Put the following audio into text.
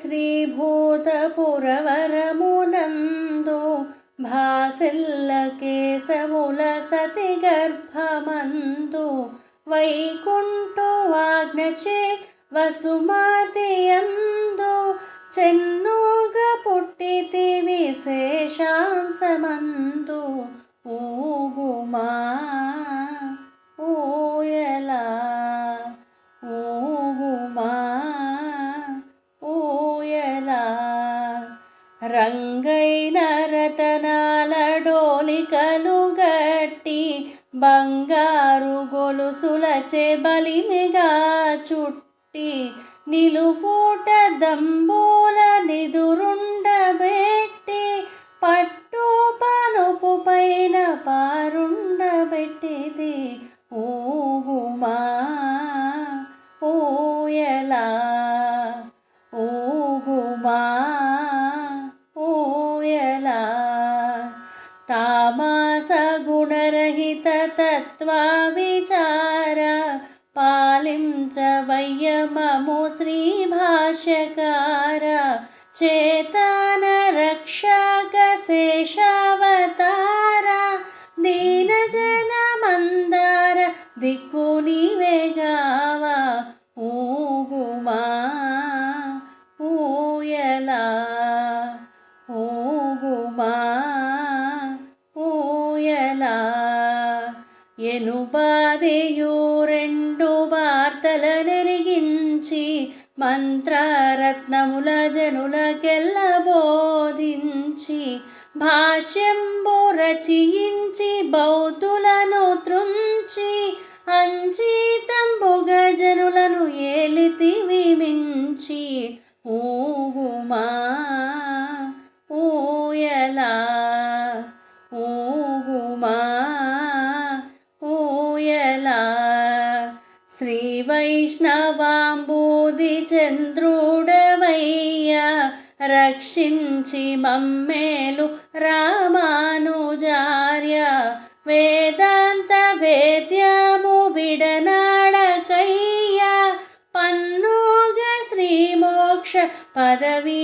శ్రీభూతపురవరమునందు భాసిల్ల కేశముల సతి గర్భమందు వైకుంఠవాజ్ఞచే వసుమతి అందు చెన్నుగ పుట్టితి విశేషాంశమందు రంగైన రతనాల డోలికలు గట్టి బంగారు గొలుసులచే బలిమిగా చుట్టి నిలుపూట దంబూల తామాస తత్వాచార తత్వ విచార పాలించవయ్యమము శ్రీ చేతన రక్షక శేషావతార ఎనుబాదెయు రెండు వార్తల నెరిగించి మంత్రరత్నముల జనులకెల్ల బోధించి భాష్యంబు రచయించి బౌద్ధులను త్రుంచి అంచితంబుగ జనులను ఏలితి విమించి ఊగుమా వైష్ణవాంబూది చంద్రుడవయ్య రక్షించి మమ్మేలు రామానుజార్య. వేదాంత వేద్యము విడనాడకయ్య పన్నోగ శ్రీమోక్ష పదవీయవయ్య